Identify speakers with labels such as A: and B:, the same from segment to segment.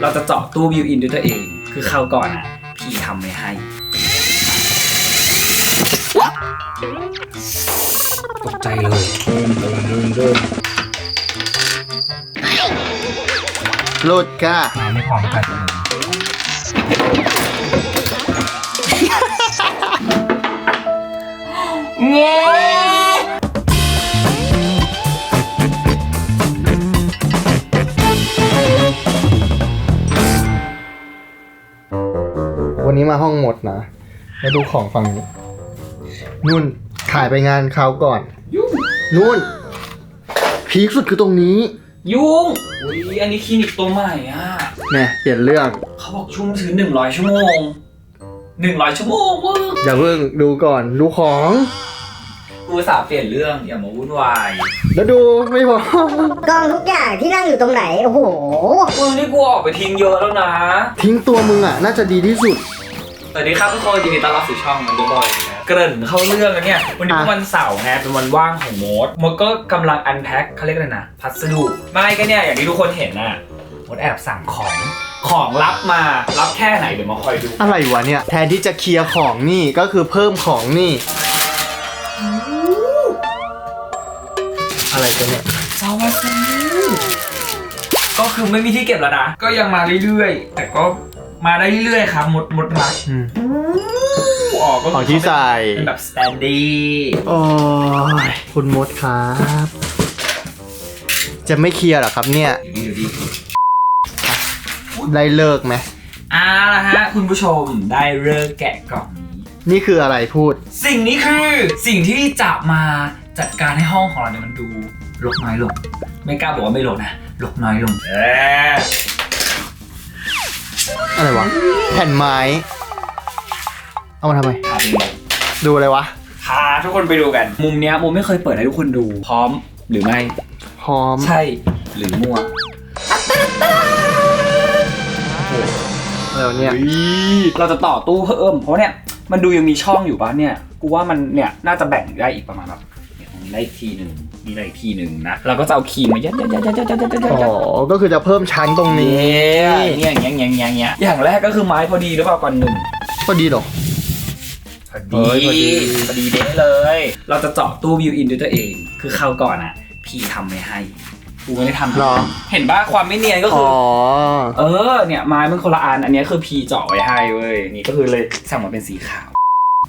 A: เราจะเจาะตู้บิวอินด้วยตัวเอง คือคราวก่อนอะ พี่ทำไม่ให้ ตกใจเลย
B: หลุดค่ะ
A: มาไม่พร้อมกันเล
B: นนี้มาห้องหมดนะมาดูของฝั่งนี้นุ่นถ่ายไปงานเขาวก่อน
A: ยุ่ง
B: นุ่น พีคสุดคือตรงนี้
A: ยุ่งอุ้ยอันนี้คลินิกตัวใหม่อะ
B: เนี่ยเปลี่ยนเรื่อง
A: เขาบอกชุ่มชื้นหนึ่งร้อยชั่วโมงหนึ่งร้อยชั่วโมงมึง
B: อย่าเพิ่งดูก่อนดูของ
A: กูอุตสาห์เปลี่ยนเรื่องอย่ามาวุ่นวาย
B: แล้วดูไม่พอ
C: กองทุกอย่างที่นั่งอยู่ตรงไหน โอ้โห
A: มึงนี่กูออกไปทิ้งเยอะแล้วนะ
B: ทิ้งตัวมึงอะ น่าจะดีที่สุด
A: ส วัสดีครับทุกคนยินดีต้อนรับสู่ช่องมันดูบอยนะเกริ่นเข้าเรื่องกันเนี่ย วันนี้
B: อะ
A: เป็นวันเสาร์ไงเป็นวันว่างของโมดโมดก็กำลังอันแพ็คเขาเรียกอะไรนะ พัสดุไม่ก็เนี่ย อย่างที่ทุกคนเห็นน่ะโมดแอบสั่งของของรับมารับแค่ไหนเดี๋ยวมาคอยดู
B: อะไรวะเนี่ยแทนที่จะเคลียร์ของนี่ก็คือเพิ่มของนี่ อะไรกันเนี่ย
A: สวัสดีก็คือไม่มีที่เก็บแล้วนะ ก็ยังมาเรื่อยๆ แต่ก็ มาได้เรื่อยๆครับหมดหมดรัก
B: อืม
A: ออกก็
B: ของที่ใส่
A: เป็นแบบสแตนดี้
B: โอ้ยคุณมดครับ จะไม่เคลียร์เหรอครับเนี่ย
A: เดี๋ยวดี
B: ได้เลิกไหม
A: อ่าละฮะ คุณผู้ชมได้เลิกแกะกล่องนี้
B: นี่คืออะไรพูด
A: สิ่งนี้คือสิ่งที่จะมาจัดการให้ห้องของเราเนี่ยมันดูรกน้อยลง ไม่กล้าบอกว่าไม่รกนะรกน้อยลงเออ
B: อะไรวะ แผ่นไม้ เอามาทำไม
A: พาไปดู
B: ดูอะไรวะ
A: พาทุกคนไปดูกัน มุมเนี้ยมุมไม่เคยเปิดให้ทุกคนดู พร้อมหรือไม่
B: พร้อม
A: ใช่หรือมั่ว
B: อะไรวะเนี่ย
A: เราจะต่อตู้เพิ่มเพราะเนี่ยมันดูยังมีช่องอยู่ปะเนี่ย กูว่ามันเนี่ยน่าจะแบ่งได้อีกประมาณแบบเนี่ยตรงนี้ได้อีกทีหนึ่ง นี่ได้อีกทีหนึ่งนะเราก็จะเอาครีมมายัดยัดยัดยัดยัดยัดยัดยัด
B: อ๋อก็คือจะเพิ่มชั้นตรงนี้
A: เนี่ยเนี่ยอย่างเงี้ยอย่างเงี้ยอย่างเงี้ยอย่างแรกก็คือไม้พอดีหรือเปล่าก่อนหนึ่ง
B: พอดีหรอ
A: พอ
B: เฮ้ยพอดี
A: พอดีเด้เลย เราจะเจาะตู้บิวอินด้วยตัวเอง คือคราวก่อนอะ พี่ทำไม่ให้กูไม่ได้ทำ
B: หรอ
A: เห็นป่ะความไม่เนียนก็คือ๋
B: อ
A: อ เออเนี่ยไม้มันคนละอันอันเนี้ยคือพีเจาะไว้ให้เว้ยนี่ก็คือเลยสั่งมาเป็นสีขาว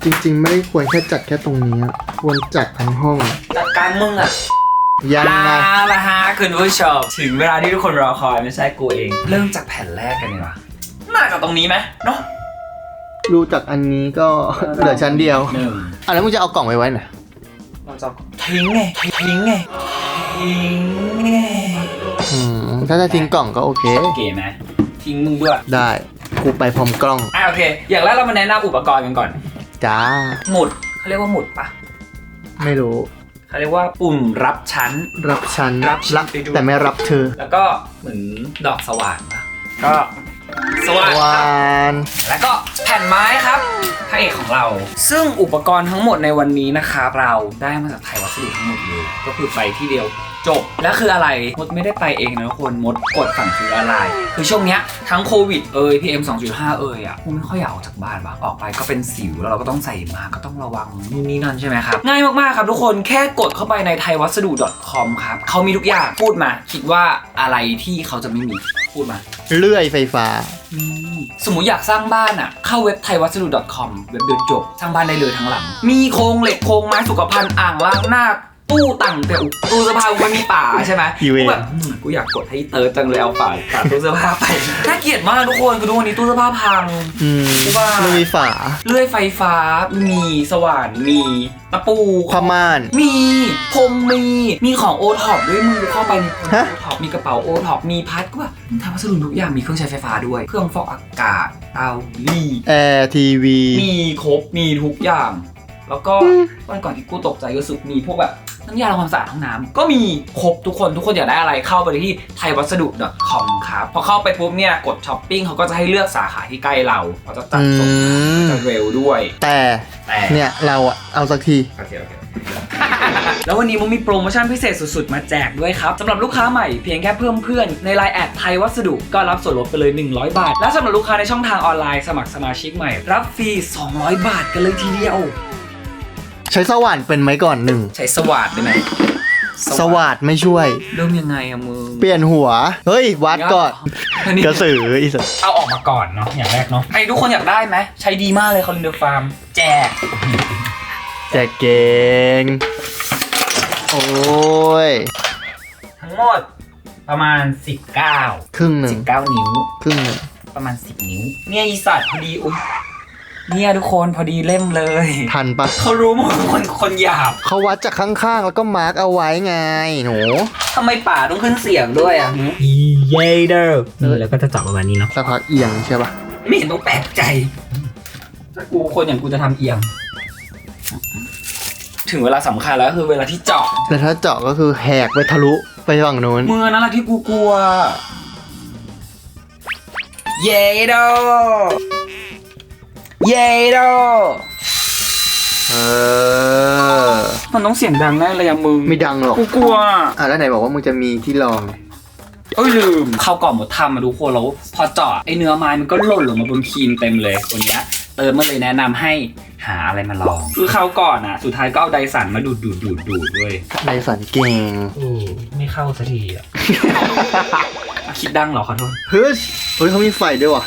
B: จริงๆ ไม่ได้ควรแค่จัดแค่ตรงนี้อะควรจัดทั้งห้อง
A: จัด การมึงอะ
B: ยังไง
A: ลาละฮะคุณผู้ชมถึงเวลาที่ทุกคนรอคอยไม่ใช่กูเอง เริ่มจากแผ่นแรกกันดีกว่าน่าจะตรงนี้ไหมเนาะ
B: รู้จากอันนี้ก็ เหลือชั้นเดียว
A: หนึ่ง
B: อะแล้วมึงจะเอากล่องไว้ไว้ไหน
A: เราจะทิ้งไงทิ้งไงทิ้งไง
B: อืมถ้าจะทิ้งกล่องก็โอเค
A: เก๋ไหมทิ้งมึงด้วย
B: ได้กูไปพร้อมกล้อง
A: อะโอเค อย่างแรกเรามาแนะนำอุปกรณ์กันก่อน
B: จ้า
A: หมุดเขาเรียกว่าหมุดปะ
B: ไม่รู้
A: เขาเรียกว่าปุ่มรับชั้น
B: รับชั้น
A: รับชั้นไปดู
B: แต่ไม่รับเธอ
A: แล้วก็เหมือนดอกสว่านปะก็สว่าน
B: ว
A: ครับา
B: น
A: แล้วก็แผ่นไม้ครับพระเอกของเรา ซึ่งอุปกรณ์ทั้งหมดในวันนี้นะครับเราได้มาจากไทยวัสดุทั้งหมดเลย ก็คือไปที่เดียว จบ และคืออะไร มดไม่ได้ไปเองนะทุกคนมดกดสั่งซื้อออนไลน์คือช่วงเนี้ยทั้งโควิดเอ่ย PM 2.5เอ่ยอะกูไม่ค่อยอยากออกจากบ้านบ้างออกไปก็เป็นสิวแล้วเราก็ต้องใส่มาก็ต้องระวังนู่นนี่นั่นใช่ไหมครับ ง่ายมากๆครับทุกคนแค่กดเข้าไปในไทยวัสดุ .com ครับเขามีทุกอย่างพูดมา คิดว่าอะไรที่เขาจะไม่มีพูดมา
B: เลื่อยไฟฟ้า
A: นี่สมมติอยากสร้างบ้านอะ เข้าเว็บไทยวัสดุ .com เว็บเดียวจบ สร้างบ้านได้เลยทั้งหลัง มีโครงเหล็กโครงไม้สุขภัณฑ์อ่างล้างหน้า ตู้ตั้งแต่ตู้เสื้อผ้ามันมีป่าใช่ไหม
B: อีเวนต์
A: กูแบบอืมกูอยากกดให้เติร์ดจังเลยเอาป่าป่าตู้เสื้อผ้าไปน่าเกลียดมากทุกคนคือทุกวันนี้ตู้เสื้อผ้าพัง
B: อืม
A: ว่า
B: ไม่มีฝา
A: เลื่อยไฟฟ้ามีสว่านมีตะปู
B: ผ้าม่าน
A: มีพรมมี มีของโอท็อปด้วยมือเข้าไปมี
B: ฮะ
A: โอท็อปมีกระเป๋าโอท็อปมีพัดก็แบบทำวัสดุทุกอย่างมีเครื่องใช้ไฟฟ้าด้วย เครื่องฟอกอากาศเตารีด
B: แอร์ทีวี
A: มีครบมีทุกอย่าง แล้วก็วันก่อนที่กูตกใจก็รู้สึกมีพวกแบบ น้ำยาทำความสะอาดห้องน้ำก็มีครบทุกคนทุกคนอยากได้อะไรเข้าไปที่ไทยวัสดุ .com ครับพอเข้าไปปุ๊บเนี่ยกดช้อปปิ้งเขาก็จะให้เลือกสาขาที่ใกล้เราเขาจะจัด
B: อื
A: ส่ง
B: ม
A: จะเร็วด้วย
B: แต่
A: แต่
B: เนี่ยเราอะเอาสักที
A: โอเคโอเค แล้ววันนี้มันมีโปรโมชั่นพิเศษสุดๆ มาแจกด้วยครับสำหรับลูกค้าใหม่เพียงแค่เพิ่มเพื่อนในไลน์แอดไทยวัสดุก็รับส่วนลดไปเลย 100 บาท และสำหรับลูกค้าในช่องทางออนไลน์สมัครสมาชิกใหม่ รับฟรี 200 บาทกันเลยทีเดียว
B: ใช้สว่านเป็นไหมก่อนหนึ่ง
A: ใช้สวัสดได้ไหม
B: สว่านไม่ช่วย
A: เริ่มยังไงอะมึง
B: เปลี่ยนหัว เฮ้ย วัดก่อน
A: อันนี้
B: กระสืออีสัส
A: เอาออกมาก่อนเนาะอย่างแรกเนาะไอ้ทุกคนอยากได้ไหมใช้ดีมากเลยคอลินเดอร์ฟาร์มแจก
B: แจกเก่งโอ้ย
A: ทั้งหมดประมาณ 19
B: ครึ่งหนึ่ง
A: 19 นิ้ว
B: ครึ่งหนึ่ง
A: ประมาณ 10 นิ้ว เนี่ยอีสัตว์พอดีอุ้ย เนี่ยทุกคนพอดีเล่มเลย
B: ทันปะ
A: เขารู้หมดคนคนหยาบ
B: เขาวัดจากข้างๆ แล้วก็มาร์กเอาไว้ไงหนู
A: ทำไมป่าต้องขึ้นเสียงด้วยอะหือ
D: เยเดอร์นี่แล้วก็จะเจาะประมาณนี้เนาะ
B: สักพักเอียงใช่ปะ
A: ไม่เห็นต้องแปลกใจถ้ากูคนอย่างกูจะทำเอียง ถึงเวลาสำคัญแล้วคือเวลาที่เจาะ
B: แต่ถ้าเจาะก็คือแหกไปทะลุไปฝั่งนู้น
A: มือนั่นแหละที่กูกลัว เยโด เยโด
B: เออ
A: มันต้องเสียงดังแน่เลยอะมึง
B: ไม่ดังหรอก
A: กูกลัว
B: อะแล้วไหนบอกว่ามึงจะมีที่รอง
A: เอ้ยลืมเข้าวกล่องหมดทำมาทุกคนแล้วพอเจาะไอเนื้อไม้มันก็หล่นลงมาบนครีมเต็มเลยวันเนี้ยเติมมาเลยแนะนำให้หาอะไรมาลอง คือเขาวก่อนอะสุดท้ายก็เอาไดสันมาดูดดูดดูดดูดด้วย
B: ในสันเก่ง
D: โอ้ไม่เข้าสักทีอะ
A: คิดดังเหรอขอโทษ
B: เฮ้ยเฮ้ยเขามีไฟด้วยว่ะ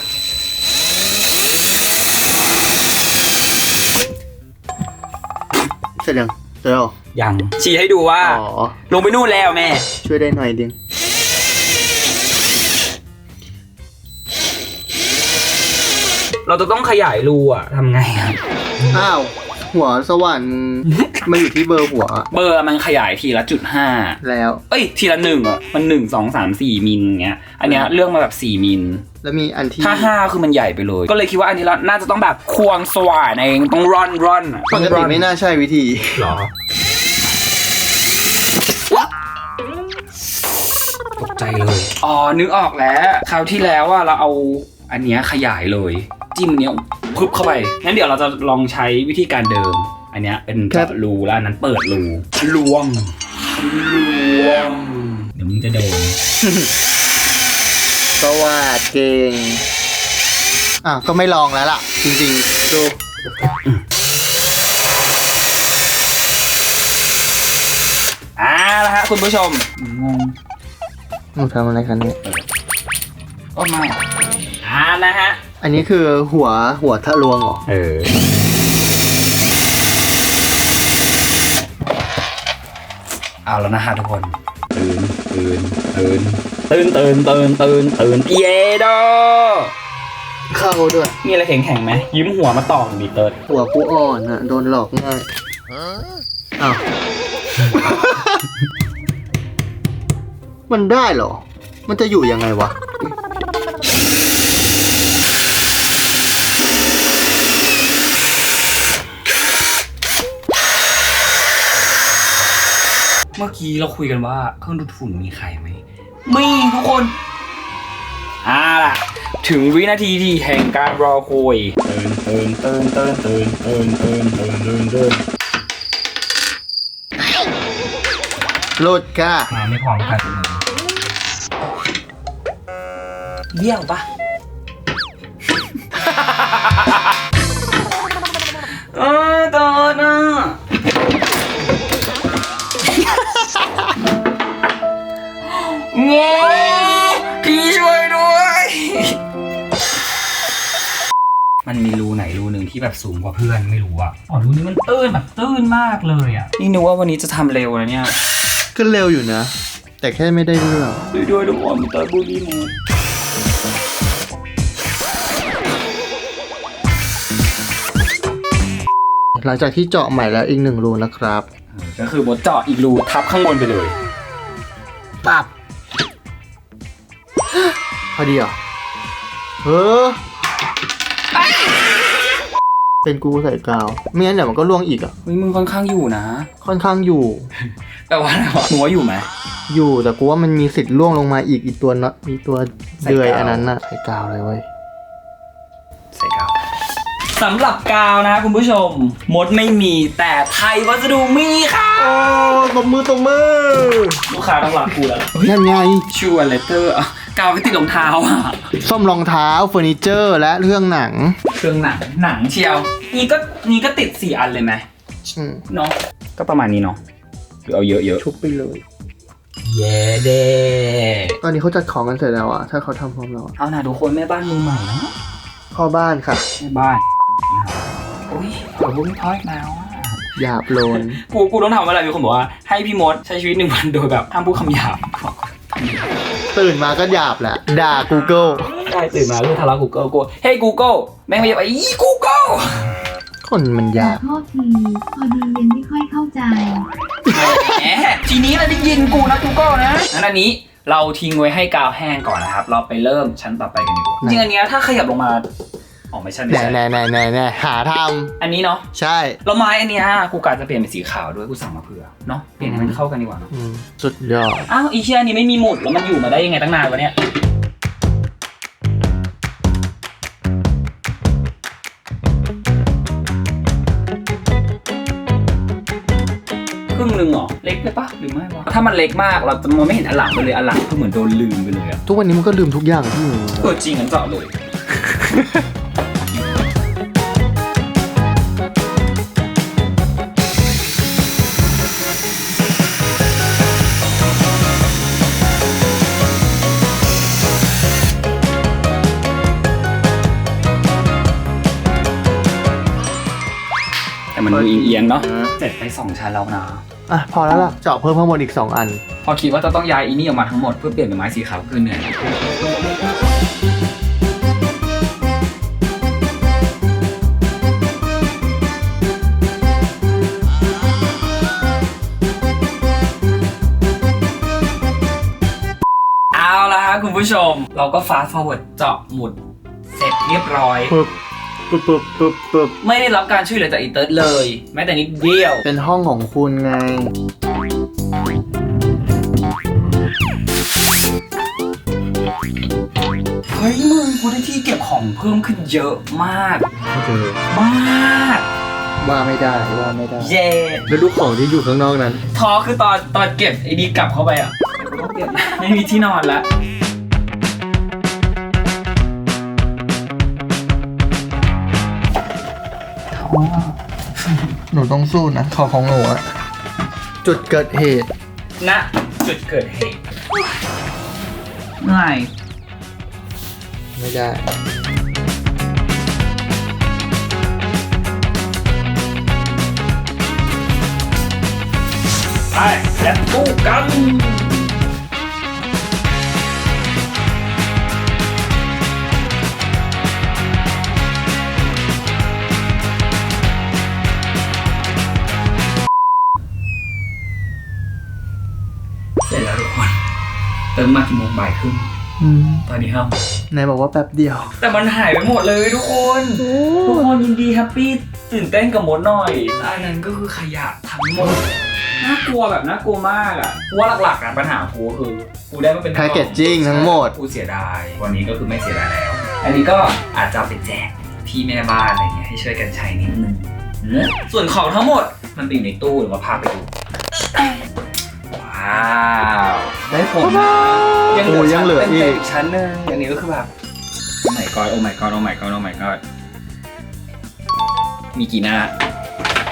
B: เสร็จยังเสร็จแล้วเหรอ
A: ยังชี้ให้ดูว่า
B: อ๋อ
A: ลงไปนู่นแล้วแม่
B: ช่วยได้หน่อยดิ
A: เราจะต้องขยายรูอะทำไงอะ
B: อ้าว หัวสว่านมึงมาอยู่ที่เบอร์หัวอะ
A: เบอร์มันขยายทีละจุดห้า
B: แล้ว
A: เอ้ย ทีละหนึ่งอะมันหนึ่งสองสามสี่มิลเงี้ย อันเนี้ยเรื่องมาแบบสี่มิล
B: แล้วมีอันที่
A: ถ้าห้าคือมันใหญ่ไปเลย ก็เลยคิดว่าอันนี้เราน่าจะต้องแบบควงสว่านเองต้องร่อนร่อนอะ
B: ปกติไม่น่าใช่วิธี
D: หรอ
A: ตกใจเลย อ๋อ นึกออกแล้ว คราวที่แล้วว่าเราเอาอันเนี้ยขยายเลย จิ้มเนี้ยพึบเข้าไปงั้นเดี๋ยวเราจะลองใช้วิธีการเดิม อันเนี้ยเป็น
B: ครั
A: เจาะ
B: บ
A: รูแล้วอันนั้นเปิดรูล้วงล้วงเดี๋ยวมึงจะโดน
B: สวัสดเก่งอะก็ไม่ลองแล้วล่ะ จริงๆ ดู
A: อ่าแล้วฮะคุณผู้ชมงง
B: มึงทำอะไรกันเนี่ย
A: โอ้ไม่อ่านะฮะ
B: อันนี้คือหัวหัวทะลวงเหรอ
D: เออ
A: เอาแล้วนะฮะทุกคน ตื่นตื่นตื่นตื่นตื่นตื่นตื่นตื่นเยโด
B: เข้าด้วย
A: มีอะไรแข็งๆไหมยิ้มหัวมาต่อดิเติร์ด
B: หัวกูอ่อนอะ โดนหลอกง่ายอ้าวมันได้เหรอ มันจะอยู่ยังไงวะ
A: มื่อกี้เราคุยกันว่าเครื่องดูดฝุ่นมีใครไหมมีทุกคนอ่าล่ะ ถึงวินาทีที่แห่งการรอคอยตื่นตื่นตื่นตื่นตื่นตื่นตื่นตื่นตื่นตื่น
B: โลดก้า
D: มาไม่พร้อมกันเลย
A: เบี้ยวปะ แบบสูงกว่าเพื่อนไม่รู้อะ
D: อ๋อรูนี้มันตื้นแบบตื้นมากเลยอะ
A: นี่นึกว่าวันนี้จะทำเร็วนะเนี่ย
B: ก็เร็วอยู่นะ แต่แค่ไม่ได้เรื่อง
A: ช่วยด้วยทุกคนมีเตอร์บูลลี่หมู
B: หลังจากที่เจาะใหม่แล้วอีกหนึ่งรูนะครับ
A: ก็คือบดเจาะอีกรูทับข้างบนไปเลย
B: ปับ พอดีเหรอเออ เป็นกูใส่กาวไม่งั้นเดี๋ยวมันก็ล่วงอีกอะ
A: เฮ้ยมึงค่อนข้างอยู่นะ
B: ค่อนข้างอยู่
A: แต่ว่าอะไรวะหนูว่าอยู่ไหม
B: อยู่แต่กูว่ามันมีสิทธิ์ล่วงลงมาอีกอีกตัวเนาะอีตัว
A: ใส่
B: เดือย
A: กาว
B: อันนั้นน่ะใส่กาวเลยเว้ย
A: ใส่กาวสำหรับกาวนะคุณผู้ชม มดไม่มีแต่ไทยวัสดุมีค่ะ
B: โอ้ตบมือตบมือ
A: ลูกค้าต้องรักกูแล้ว
B: นั่นไง
A: ชัวร์เลเตอร์กาวไปติดรองเท้าอะ
B: ซ่อมรองเท้าเฟอร์นิเจอร์และเรื่องหนัง
A: เครื่องหนังหนังเชียว นี่ก็นี่ก็ติดสี่อันเลยไหม
B: อืม
A: เนาะก็ประมาณนี้เนาะหรือเอาเยอะ
B: ชุบไปเลย
A: ๆเย้เด้
B: ตอนนี้เขาจัดของกันเสร็จแล้วอะถ้าเขาทำพร้อมเราอะ
A: เอาหน่าทุกคนแม่บ้านมือใหม่นะ
B: พ่อบ้านค่ะ
A: แม่บ้านอุ้ยเดี๋ยวบุ้งทอดแล้วอะ
B: หยาบโลน
A: กูกูต้องทำอะไรมีคนบอกว่าให้พี่มดใช้ชีวิตหนึ่งวันโดยแบบห้ามพูดคำหยาบ
B: ตื่นมาก็หยาบแหละ ด่า Google
A: ใช่ตื่นมาเรื่องทะเลาะกูเกิลกูเฮ้ยกูเกิลแม่งไม่ใช่ไปอีกูเกิล
B: คนมันหยาบ
E: โทษทีพอดียังไม่ค่อยเข้าใจ
A: แหมทีนี้เราได้ยินกูนะกูเกิลนะงั้นอันนี้เราทิ้งไว้ให้กาวแห้งก่อนนะครับ เราไปเริ่มชั้นต่อไปกันดีกว่า
B: ไหน
A: จริงอันเนี้ยถ้าขยับลงมาอ๋อไม่ใช่ไม่
B: แน่
A: ใช่
B: แน่แน่แน่แน่หาท
A: อันนี้เนาะำ
B: ใช่
A: แล้วไม้อันเนี้ยกูกะจะเปลี่ยนเป็นสีขาวด้วยกูสั่งมาเผื่อเนาะเปลี่ยนให้มันเข้ากันดีกว่าเนอะ
B: อืม สุดยอด
A: อ้าวอีเชียนี่ไม่มีหมุดแล้วมันอยู่มาได้ยังไงตั้งนานวะเนี่ย เหรอเล็กไปปะหรือไม่วะถ้ามันเล็กมากเราจะมองไม่เห็นอันหลังไปเลยอันหลังก็เหมือนโดนลืมไปเลยอะ
B: ทุกวันนี้มันก็ลืมทุกอย่างที่อยู่
A: เออจริงกันเจาะเลย แต่มันดูเอียงๆเนาะเสร็จไปสองชั้นแล้วนะ
B: อะพอแล้วล่ะเจาะเพิ่มข้างบนอีก 2 อัน
A: พอคิดว่าจะต้องย้ายอีนี่ออกมาทั้งหมดเพื่อเปลี่ยนเป็นไม้สีขาวคือเหนื่อยเอาละครับคุณผู้ชม เราก็ฟาสต์ฟอร์เวิร์ดเจาะหมุด เสร็จเรียบร้อย
B: ปึ๊บ ปึ๊บปึ๊บปึ๊บปึ๊บ
A: ไม่ได้รับการช่วยเหลือจากอีเติร์ดเลย แม้แต่นิดเดียว
B: เป็นห้องของคุณไง
A: เฮ้ยมึงกูได้ที่เก็บของเพิ่มขึ้นเยอะมาก
B: โอเค
A: มาก
B: ว่าไม่ได้ว่าไม่ได้
A: เย่
B: แล้วดูของที่อยู่ข้างนอกนั้น
A: ทอคือตอนตอนเก็บไอ้ดีกลับเข้าไปอะกูต้องเก็บนะไม่มีที่นอนแล้ว
B: หนูต้องสู้นะของของหนูอะจุดเกิดเหตุ
A: ณจุดเกิดเหตุเหนื่อย
B: ไม่ได้
A: ไปแล้วสู้กัน ติมมากี่โมงบ่ายครึ่ง
B: อืม
A: ตอนนี้ห้าโมง
B: นายบอกว่าแป๊บเดียว
A: แต่มันหายไปหมดเลยทุกคน ทุกคนยินดีแฮปปี้ตื่นเต้นกับมดหน่อยอันนั้นก็คือขยะทั้งหมดน่ากลัวแบบน่ากลัวมากอะเพราะว่าหลักๆอะปัญหากูคือกูได้มาเป็น
B: Packaging ทั้งหมด
A: กูเสียดาย วันนี้ก็คือไม่เสียดายแล้ว อันนี้ก็อาจจะเอาไปแจกพี่แม่บ้านอะไรเงี้ยให้ช่วยกันใช้นิดนึงเนอะส่วนของทั้งหมดมันติดในตู้หรือว่าพาไปดูว้าวได้ ผลนะยังเหลือ
B: โอ้ยังเหลือ
A: ชั้น
B: อี
A: เต็ม
B: ก
A: ๆอีกชั้นหนึงอันนี้ก็คือแบบโอ้ my god โอ้ my god โอ้ my god โอ้ my god มีกี่หน้า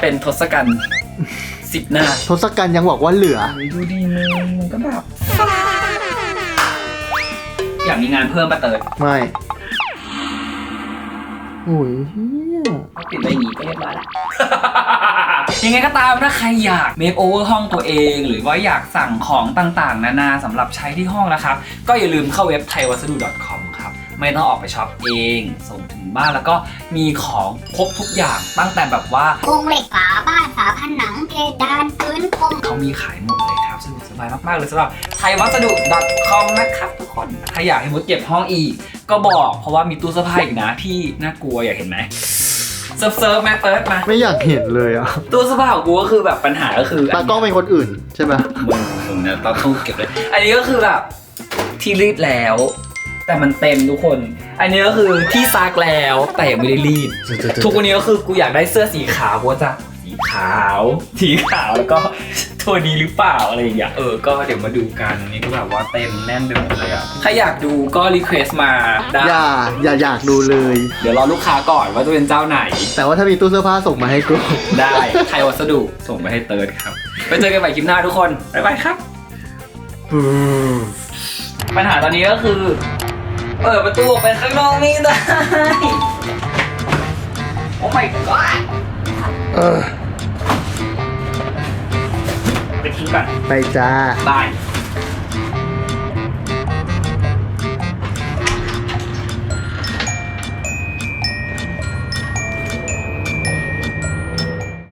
A: เป็นทศกัณฐ์สิบหน้า
B: ทศกัณฐ์ยังบอกว่าเหลือ
A: ดูดีมึงมันก็แบบอยากมีงานเพิ่มปะเติร์ด
B: ไม่โอ้ยเฮีย
A: ปิดใบหนีก็เรียบร้อยแล้ว ยังไงก็ตามถ้าใครอยากเมคโอเวอร์ห้องตัวเอง หรือว่าอยากสั่งของต่างๆ นานาสำหรับใช้ที่ห้องนะครับ ก็อย่าลืมเข้าเว็บ thaiwassadu.com ครับไม่ต้องออกไปช็อปเอง ส่งถึงบ้านแล้วก็มีของครบทุกอย่างตั้งแต่แบบว่า
C: โครงเหล็กฝาบ้านฝาผนังเพดานพื้นพรม
A: เขามีขายหมดเลยครับสะดวกสบายมากๆเลยสำหรับไทยวัสดุ .com นะครับทุกคนถ้าอยากให้มดเก็บห้องอีก ก็บอกเพราะว่ามีตู้เสื้อผ้าอีกนะที่น่ากลัวอยากเห็นไหม เซิร์ฟเซิร์ฟแม่เติร์ดมา
B: ไม่อยากเห็นเลยอะ
A: ตู้เสื้อผ้าของกูก็คือแบบปัญหาก็คือ
B: ตากล้องเป็นคนอื่นใช่ปะ
A: มึงมึงเนี่ยต้องต้องเก็บเลย อันนี้ก็คือแบบที่รีดแล้วแแต่มันเต็มทุกคน อันนี้ก็คือที่ซักแล้วแต่ยังไม่ได้รีด ทุกวันนี้ก็คือกูอยากได้เสื้อสีขาวเพราะว่าจะสีขาว สีขาวแล้วก็ ตัวนี้หรือเปล่าอะไรอย่างเงี้ยเออก็เดี๋ยวมาดูกันนี่ก็แบบว่าเต็มแน่นไปหมดเลยอะใครอยากดูก็รีเควสมาได้
B: อย่าอย่าอยากดูเลย
A: เดี๋ยวรอลูกค้าก่อนว่าจะเป็นเจ้าไหน
B: แต่ว่าถ้ามีตู้เสื้อผ้าส่งมาให้กู
A: ได้ไทยวัสดุส่งไปให้เติร์ดครับไปเจอกันใหม่คลิปหน้าทุกคนบ๊ายบายครับ ปัญหาตอนนี้ก็คือ เปิดประตูออกไปข้างนอกไม่ได้ โอ้ my god
B: เออ
A: ทิ้งก่อน
B: ไปจ้า
A: บาย